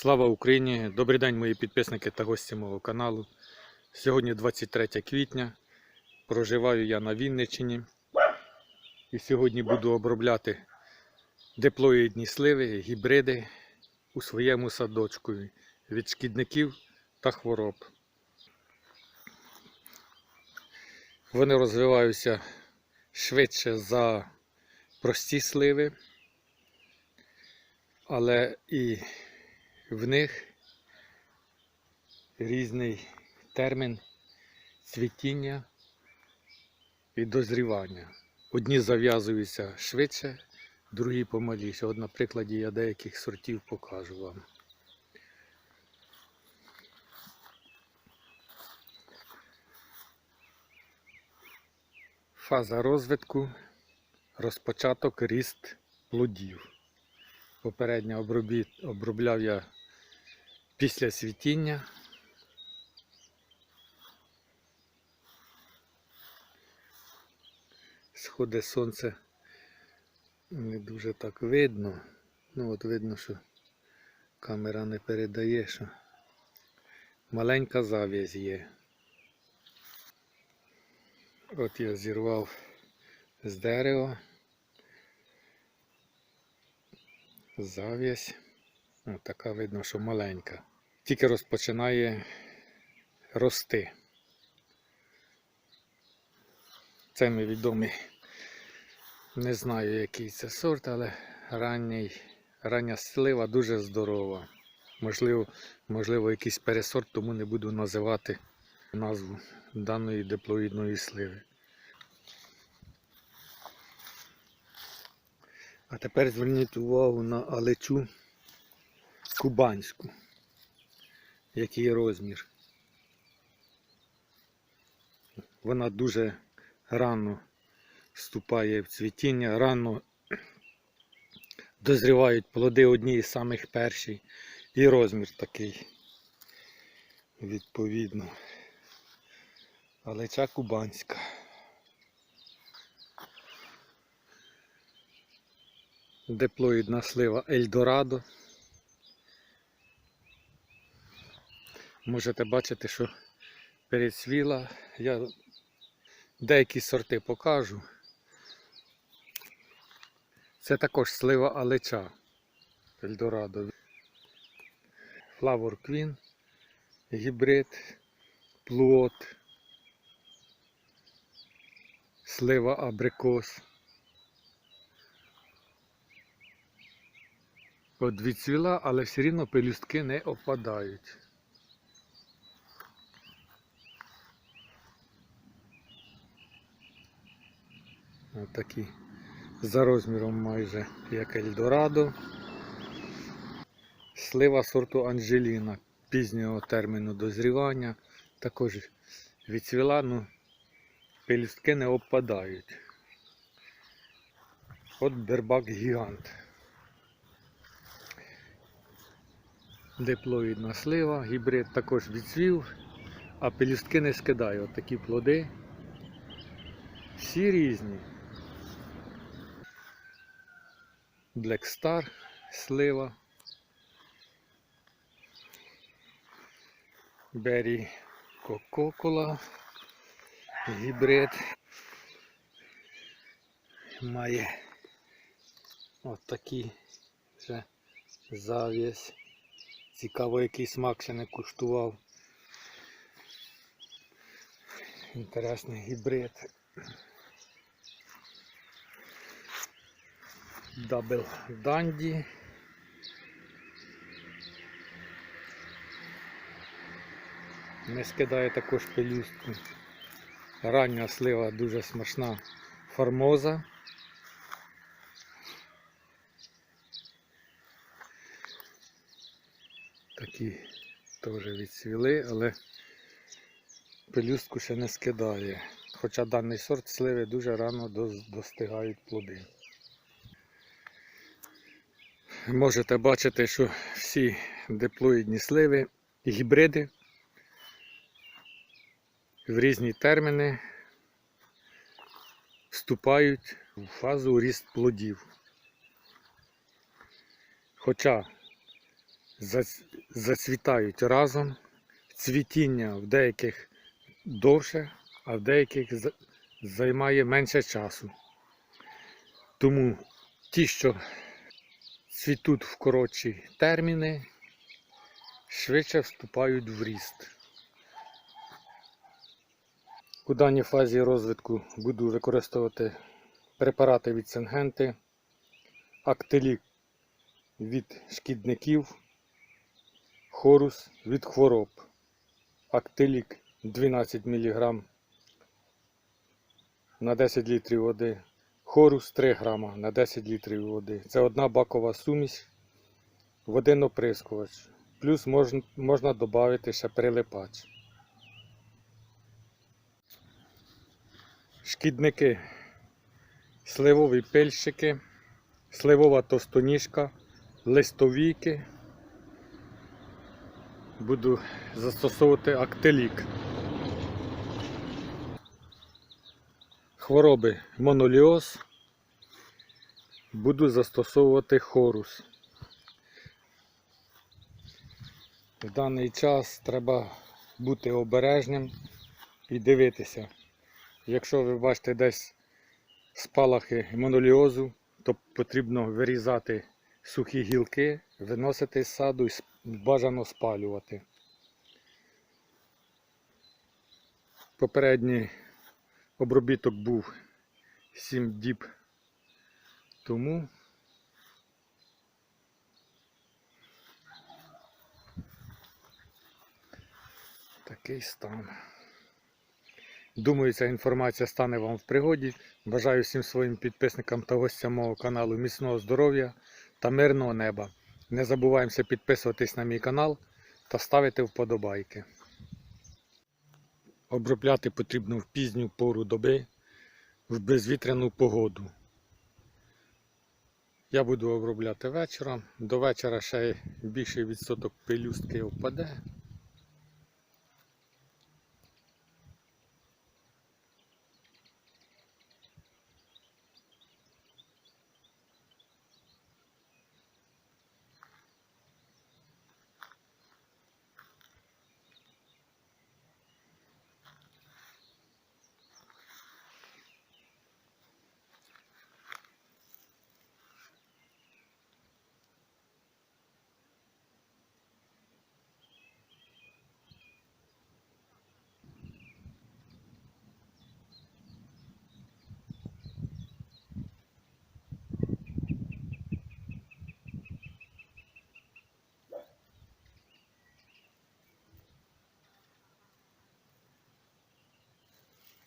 Слава Україні! Добрий день, мої підписники та гості мого каналу. Сьогодні 23 квітня. Проживаю я на Вінниччині. І сьогодні буду обробляти диплоїдні сливи, гібриди у своєму садочку від шкідників та хвороб. Вони розвиваються швидше за прості сливи, але і в них різний термін цвітіння і дозрівання. Одні зав'язуються швидше, другі помаліше. От на прикладі я деяких сортів покажу вам. Фаза розвитку, розпочаток ріст плодів. Попередньо обробляв я після світіння. Сходить сонце не дуже так видно. Ну от видно, що камера не передає, що маленька зав'язь є. От я зірвав з дерева. Зав'язь. О, така видно, що маленька. Тільки розпочинає рости. Це мій відомий. Не знаю, який це сорт, але ранній, рання слива дуже здорова. Можливо, можливо, якийсь пересорт, тому не буду називати назву даної диплоїдної сливи. А тепер зверніть увагу на алечу кубанську. Який розмір. Вона дуже рано вступає в цвітіння, рано дозрівають плоди одні із самих перших. І розмір такий. Відповідно. Алеча кубанська. Диплоїдна слива Ельдорадо. Можете бачити, що перецвіла. Я деякі сорти покажу. Це також слива Алеча Ельдорадо. Флавор Квін, гібрид, плод, слива абрикос. От відцвіла, але все рівно пелюстки не опадають. Такі за розміром майже як Ельдорадо. Слива сорту Анжеліна пізнього терміну дозрівання. Також відцвіла, ну пелюстки не опадають. От бербак гігант. Диплоїдна слива, гібрид також відцвів, а пелюстки не скидає. От такі плоди. Всі різні. Black Star, слива. Берry Coca-Cola, гібрид. Має от такі вже зав'язь. Цікаво, який смак ще не куштував. Інтересний гібрид. Дабл Данді. Не скидає також пелюстку. Рання слива дуже смачна формоза. Такі теж відцвіли, але пелюстку ще не скидає. Хоча даний сорт сливи дуже рано достигають плоди. Можете бачити, що всі диплоїдні сливи і гібриди в різні терміни вступають в фазу ріст плодів. Хоча зацвітають разом. Цвітіння в деяких довше, а в деяких займає менше часу. Тому ті, що цвітуть в коротші терміни, швидше вступають в ріст. У даній фазі розвитку буду використовувати препарати від Сингенти, Актелік від шкідників, Хорус від хвороб, Актелік 12 мг на 10 літрів води, Хорус 3 грама на 10 літрів води. Це одна бакова суміш в один оприскувач. Плюс можна, можна додати ще прилипач. Шкідники, сливові пильщики, сливова товстоніжка, листовійки. Буду застосовувати актелік. Хвороби моноліоз. Буду застосовувати хорус. В даний час треба бути обережним і дивитися. Якщо ви бачите десь спалахи моноліозу, то потрібно вирізати сухі гілки, виносити з саду і бажано спалювати. Попередній обробіток був 7 діб тому. Такий стан. Думаю, ця інформація стане вам в пригоді. Бажаю всім своїм підписникам та гостям мого каналу міцного здоров'я та мирного неба. Не забуваємося підписуватись на мій канал та ставити вподобайки. Обробляти потрібно в пізню пору доби, в безвітряну погоду. Я буду обробляти вечором. До вечора ще більший відсоток пилюстки впаде.